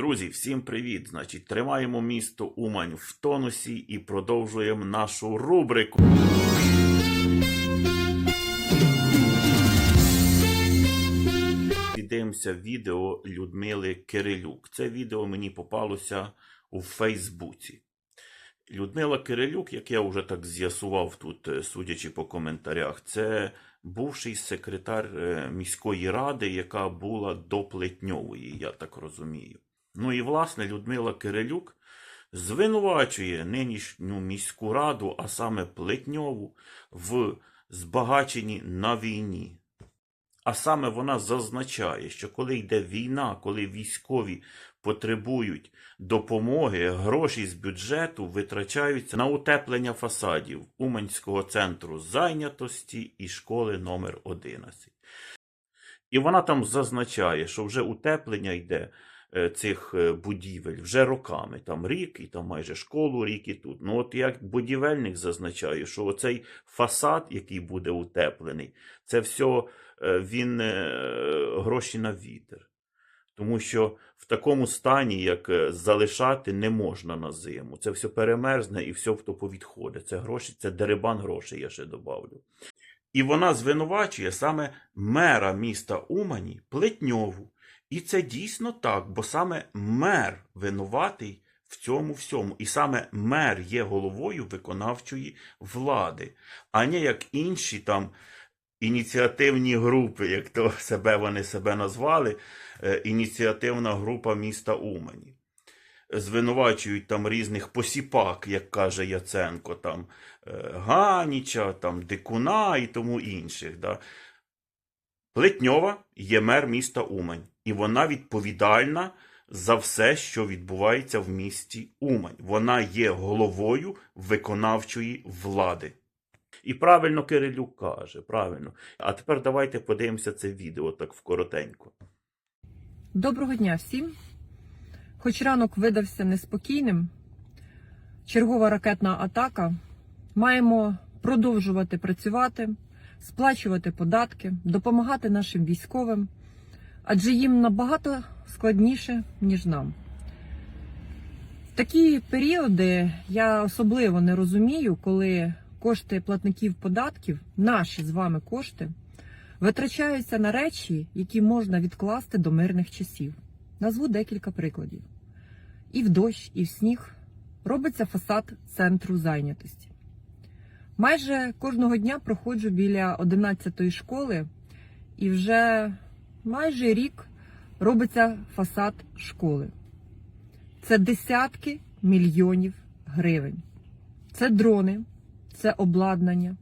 Друзі, всім привіт! Значить, тримаємо місто Умань в тонусі і продовжуємо нашу рубрику. Підемося відео Людмили Кирилюк. Це відео мені попалося у Фейсбуці. Людмила Кирилюк, як я вже так з'ясував тут, е, судячи по коментарях, це бувший секретар е, міської ради, яка була до Плетньової, я так розумію. Ну і власне Людмила Кирилюк звинувачує нинішню міську раду, а саме Плетньову, в збагаченні на війні. А саме вона зазначає, що коли йде війна, коли військові потребують допомоги, гроші з бюджету витрачаються на утеплення фасадів Уманського центру зайнятості і школи номер 11. І вона там зазначає, що вже утеплення йде цих е, будівель вже роками. Там рік, і там майже школу рік і тут. Ну от як будівельник зазначає, що оцей фасад, який буде утеплений, це все е, він е, гроші на вітер. Тому що в такому стані, як е, залишати, не можна на зиму. Це все перемерзне і все то повідходить. Це гроші, це дерибан грошей, я ще добавлю. І вона звинувачує саме мера міста Умані Плетньову. І це дійсно так, бо саме мер винуватий в цьому всьому. І саме мер є головою виконавчої влади, а не як інші там ініціативні групи, як то себе вони себе назвали, е, ініціативна група міста Умані. Звинувачують там різних посіпак, як каже Яценко, там е, Ганіча, там Дикуна і тому інших. Да. Плетньова є мер міста Умань, і вона відповідальна за все, що відбувається в місті Умань. Вона є головою виконавчої влади. І правильно Кирилюк каже, правильно. А тепер давайте подивимося це відео так вкоротенько. Доброго дня всім. Хоч ранок видався неспокійним, чергова ракетна атака. Маємо продовжувати працювати, сплачувати податки, допомагати нашим військовим, адже їм набагато складніше, ніж нам. Такі періоди я особливо не розумію, коли кошти платників податків, наші з вами кошти, витрачаються на речі, які можна відкласти до мирних часів. Назву декілька прикладів. І в дощ, і в сніг робиться фасад центру зайнятості. Майже кожного дня проходжу біля 11-ї школи, і вже майже рік робиться фасад школи. Це десятки мільйонів гривень. Це дрони, це обладнання,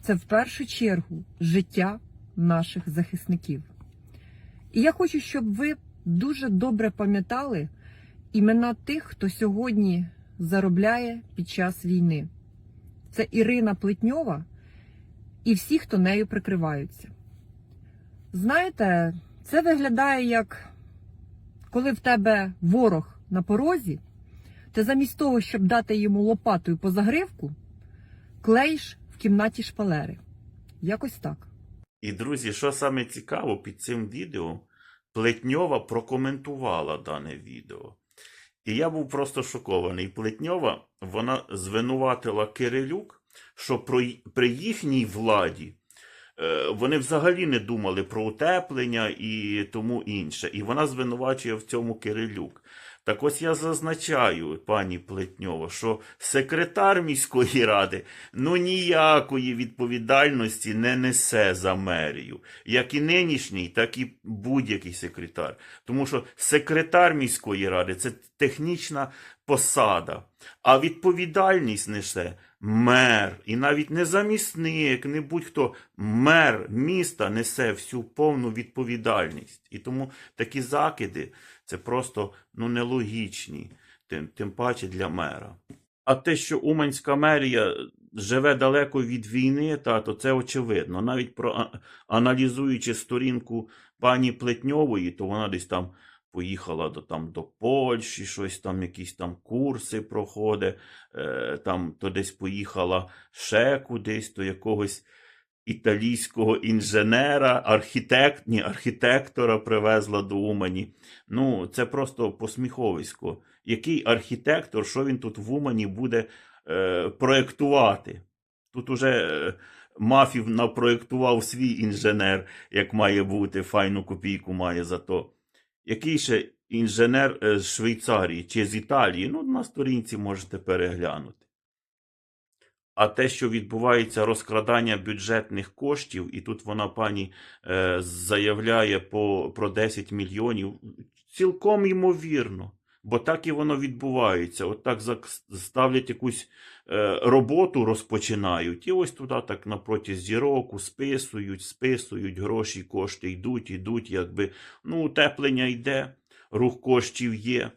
це в першу чергу життя наших захисників. І я хочу, щоб ви дуже добре пам'ятали імена тих, хто сьогодні заробляє під час війни. Це Ірина Плетньова і всі, хто нею прикриваються. Знаєте, це виглядає як коли в тебе ворог на порозі, ти замість того, щоб дати йому лопатою по загривку, клеїш в кімнаті шпалери. Якось так. І, друзі, що саме цікаво, під цим відео Плетньова прокоментувала дане відео. І я був просто шокований. Плетньова вона звинуватила Кирилюк, що при їхній владі вони взагалі не думали про утеплення і тому інше. І вона звинувачує в цьому Кирилюк. Так ось я зазначаю, пані Плетньова, що секретар міської ради ну ніякої відповідальності не несе за мерію, як і нинішній, так і будь-який секретар. Тому що секретар міської ради це технічна посада, а відповідальність несе мер, і навіть не замісник, не будь-хто мер міста несе всю повну відповідальність. І тому такі закиди це просто ну, нелогічні, тим, тим паче для мера. А те, що Уманська мерія живе далеко від війни, та, то це очевидно. Навіть про аналізуючи сторінку пані Плетньової, то вона десь там поїхала до, там, до Польщі, щось там, якісь там курси проходить, е, там, то десь поїхала ще кудись, до якогось італійського інженера, архітект, ні, архітектора привезла до Умані. Ну, це просто посміховисько. Який архітектор, що він тут в Умані буде е, проєктувати? Тут уже е, Мафів напроєктував свій інженер, як має бути, файну копійку має за то. Який ще інженер е, з Швейцарії чи з Італії? Ну, на сторінці можете переглянути. А те, що відбувається розкрадання бюджетних коштів, і тут вона пані е, заявляє по, про 10 мільйонів, цілком ймовірно. Бо так і воно відбувається. От так ставлять якусь е, роботу, розпочинають, і ось туди так на протязі року списують, списують, гроші, кошти йдуть, йдуть, якби ну, утеплення йде, рух коштів є.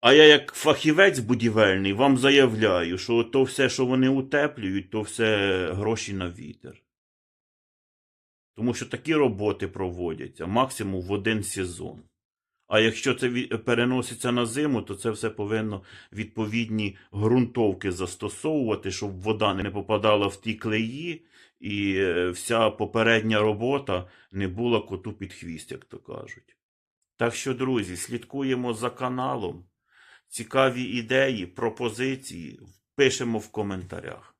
А я, як фахівець будівельний, вам заявляю, що то все, що вони утеплюють, то все гроші на вітер. Тому що такі роботи проводяться максимум в один сезон. А якщо це переноситься на зиму, то це все повинно відповідні ґрунтовки застосовувати, щоб вода не попадала в ті клеї, і е, вся попередня робота не була коту під хвіст, як то кажуть. Так що, друзі, слідкуємо за каналом. Цікаві ідеї, пропозиції пишемо в коментарях.